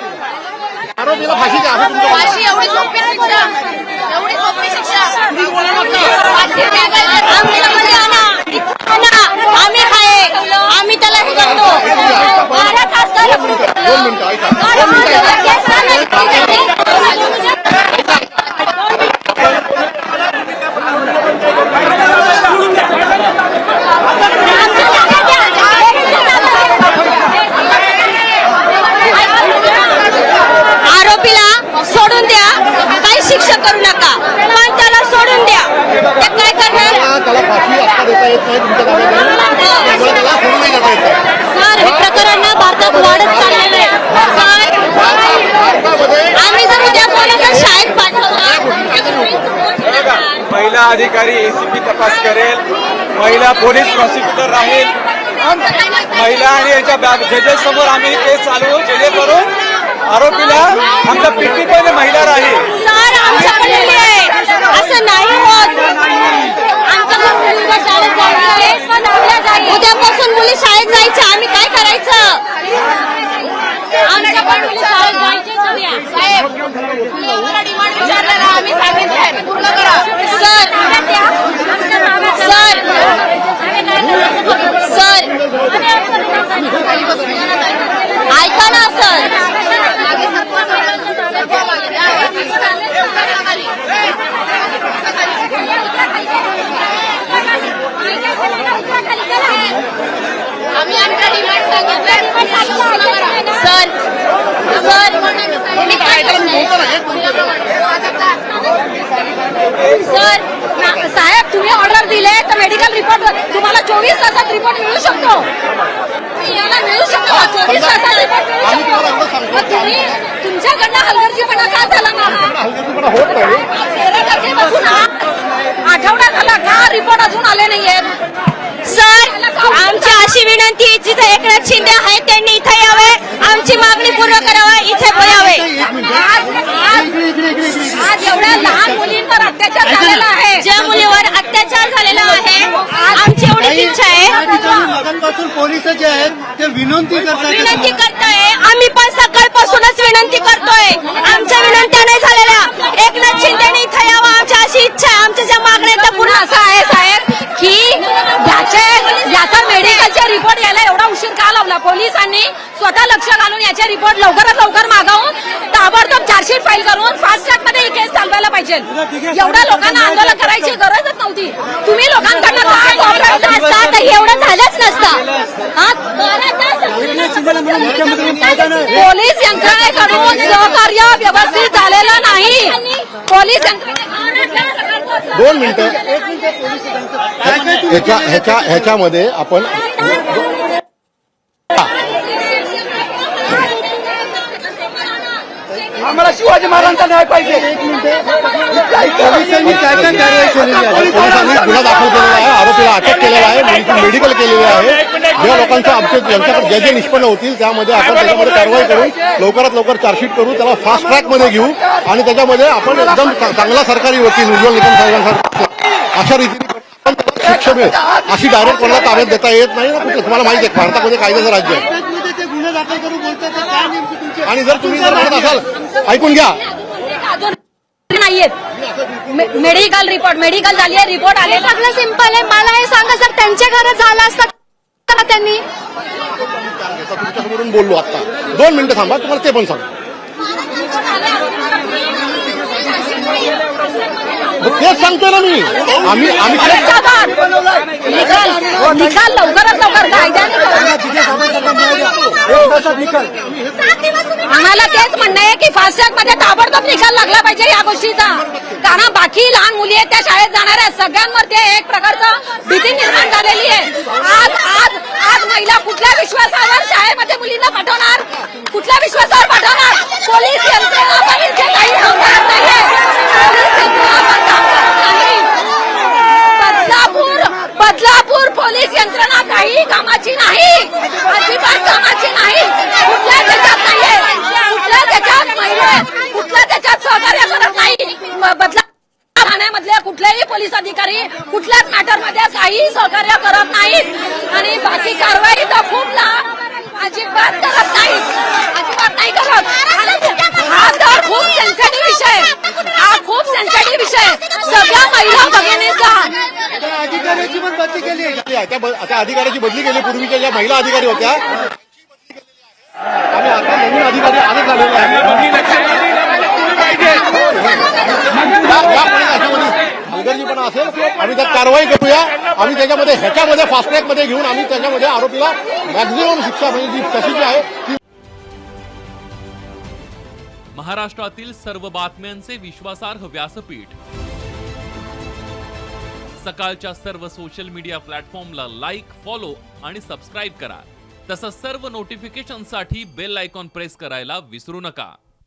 आरोपीला फाशी द्या अशी एवढी सोपी शिक्षा. एवढी सोपी शिक्षा. आम्ही आहे आम्ही त्याला हे करतो. बारा तास झालं दोन मिनिटं ऐका बारा दोन मिनिटं ऐका तास झालं. आरोपीला सोडून द्या काही शिक्षा करू नका पण त्याला सोडून द्या ते काय करणार त्याला त्याला फाशी आता देता येत नाही तुमच्या ताब्यात आहे. त्यामुळे त्याला सोडून नाही देता येत सर हे प्रकरण ना भारतात वाढत चाललेलं आहे सर भारतामध्ये आम्ही जर उद्या कोणाला शाळेत पाठवलं महिला अधिकारी एसीपी तपास करेल. महिला पोलीस प्रॉसिक्युटर राहील. महिला आणि याच्या जजेस समोर आम्ही केस चालवू जेणेकरून आरोपीला आमचा पिटी पण महिला राहील. असं नाही होत आमच्या मुलीला शाळेत जायचं उद्यापासून मुली शाळेत जायचं आम्ही काय करायचं आमच्या पण मुली शाळेत जायचीच उद्या. साहेब एवढा डिमांड विचारलेला आम्ही सांगितलंय पूर्ण करा सर सर सर ऐका ना सर मागे सरपंच सरपंच मागे द्या. सरपंचाखाली. आम्ही आमचा डिमांड सांगितलंय पूर्ण करा सर साहेब तुम्ही ऑर्डर दिले तर मेडिकल रिपोर्ट तुम्हाला चोवीस तासात रिपोर्ट मिळू शकतो. याला मिळू शकतो. चोवीस तासात रिपोर्ट मिळू शकतो. तुम्ही तुमच्याकडनं हलगर्जीपणा का झाला ना आठवडा झाला का? रिपोर्ट अजून आले नाहीये सर आमची अशी विनंती जिथे एकनाथ शिंदे आहेत त्यांनी इथे यावे. आमची मागणी पूर्ण करावी इथे बोलावे. आज एवढ्या लहान मुलींवर अत्याचार झालेला आहे. ज्या मुलीवर अत्याचार झालेला आहे आमची एवढीच इच्छा आहे. पोलीस जे आहेत ते विनंती करतात विनंती करतोय. आम्ही पण सकाळपासूनच विनंती करतोय. आमच्या विनंत्या नाही झालेल्या. एकनाथ शिंदेने इथे यावं आमची अशी इच्छा आहे. आमच्या ज्या मागण्या पूर्ण असं आहे साहेब की रिपोर्ट यायला एवढा उशीर का लावला? पोलिसांनी स्वतः लक्ष घालून याचे रिपोर्ट लवकरात लवकर मागवून ताबडतोब चार्जशीट फाईल करून फास्ट ट्रॅकमध्ये ही केस चालवायला पाहिजे. एवढ्या लोकांना आंदोलन करायची गरजच नव्हती. तुम्ही लोकांकडनं का cooperate नसता तर एवढं झालंच नसतं. पोलीस यंत्रणेकडून सहकार्य व्यवस्थित झालेलं नाही. पोलीस यंत्रणेकडून दोन मिनिटं. ह्याच्या ह्याच्या ह्याच्यामध्ये आपण आम्हाला शिवाजी महाराजांचा न्याय पाहिजे. पोलिसांनी काय काय कारवाई केलेली आहे पोलिसांनी गुन्हा दाखल केलेला आहे. आरोपीला अटक मेडिकल केलेलं आहे. ज्या लोकांचं आमचे यांच्याकडे जे जे निष्पन्न होतील त्यामध्ये आपण त्याच्यामध्ये कारवाई करून लवकरात लवकर चार्जशीट करू. त्याला फास्ट ट्रॅकमध्ये घेऊ. आणि त्याच्यामध्ये आपण एकदम चांगला सरकारी वकील उज्ज्वल निकम साहेबांसारखा अशा रीतीने शिक्षा मिळेल. अशी डायरेक्ट कोणाला ताब्यात देता येत नाही. ना कुठे? तुम्हाला माहिती आहे भारतामध्ये कायद्याचं राज्य आहे. आणि जर तुम्ही जर म्हणत असाल ऐकून घ्या. नाहीयेत मेडिकल रिपोर्ट मेडिकल झाली आहे रिपोर्ट आले सगळं सिंपल आहे. मला हे सांगा जर त्यांच्या घरात झालं असतं का त्यांनी? तुमच्यासमोरून बोललो आता. दोन मिनिटं थांबा तुम्हाला ते पण सांग. तेच सांगतो ना मी. आम्ही आम्ही निकाल लवकरात लवकर. कायद्याने आम्हाला तेच म्हणणं आहे की फास्टॅगमध्ये ताबडतोब निकाल लागला पाहिजे या गोष्टीचा कारण बाकी लहान मुली आहेत त्या शाळेत जाणाऱ्या आहेत. सगळ्यांमध्ये एक प्रकारचं भीती निर्माण झालेली आहे आज आज आज महिला कुठल्या विश्वासावर शाळेमध्ये मुलींना पाठवणार कुठल्या विश्वासावर पाठवणार पोलीस यंत्रणा काही काम करत नाहीये. पोलीस यंत्रणा पण काम करत नाही. बदलापूर बदलापूर पोलीस यंत्रणा काही कामाची नाही अजिबात कामाची नाही कुठल्या त्याच्यात नाहीये कुठल्या त्याच्यात महिला कुठल्या त्याच्यात सहकार्य करत नाही ब- बदला ठाण्यामधल्या कुठल्याही पोलीस अधिकारी कुठल्याच मॅटरमध्ये काही सहकार्य करत नाहीत. आणि बाकी कारवाई तर खूप लांब अजिबात करत नाहीत. अजिबात नाही करत. हा तर खूप सेन्सिटिव्ह विषय. हा खूप सेन्सिटिव्ह विषय. सगळ्या महिला भगिनीचा. अधिकाऱ्याची पण बदली केली आहे. त्या ब- अधिकाऱ्याची बदली केली. पूर्वीच्या ज्या महिला अधिकारी होत्या आणि आता नवीन अधिकारी आले झालेले आहेत या- यापुढे याच्यामध्ये हलगर्जीपणा असेल आम्ही त्यात कारवाई करूया. आम्ही त्याच्यामध्ये ह्याच्यामध्ये फास्ट्रॅकमध्ये घेऊन आम्ही त्याच्यामध्ये आरोपीला मॅक्झिमम शिक्षा म्हणजे जी तशी आहे ती महाराष्ट्रातील सर्व बातम्यांचे विश्वासार्ह व्यासपीठ. सकाळच्या सर्व सोशल मीडिया प्लॅटफॉर्मला लाईक फॉलो आणि सबस्क्राईब करा. तसंच सर्व नोटिफिकेशनसाठी बेल आयकॉन प्रेस करायला विसरू नका.